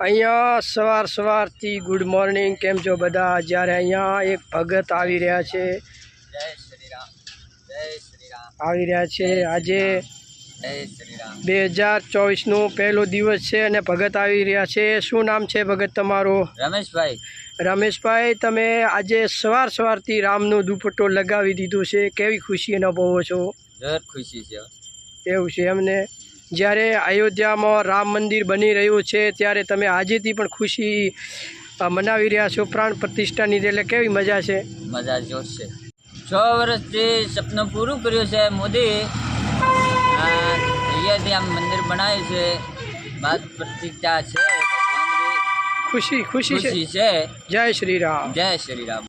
અહીંયા સવાર સવારથી ગુડ મોર્નિંગ કેમ છો બધા? જ્યારે અહીંયા એક ભગત આવી રહ્યા છે. આવી રહ્યા છે. આજે બે હજાર ચોવીસનો પહેલો દિવસ છે અને ભગત આવી રહ્યા છે. શું નામ છે ભગત તમારું? રમેશભાઈ. રમેશભાઈ તમે આજે સવાર સવારથી રામનો દુપટ્ટો લગાવી દીધો છે. કેવી ખુશી અનુભવો છો? ખુશી છે. એવું છે એમને? જ્યારે અયોધ્યામાં રામ મંદિર બની રહ્યું છે ત્યારે તમે આજેથી પણ ખુશી મનાવી રહ્યા છો પ્રાણ પ્રતિષ્ઠાની એટલે કેવી મજા છે? મજા જોરશે છ વર્ષથી સપનું પૂરું કર્યું છે મોદી અયોધ્યા મંદિર બનાવ્યું છે બાદ પ્રતિષ્ઠા છે ખુશી ખુશી છે. ખુશી છે. જય શ્રી રામ. જય શ્રી રામ.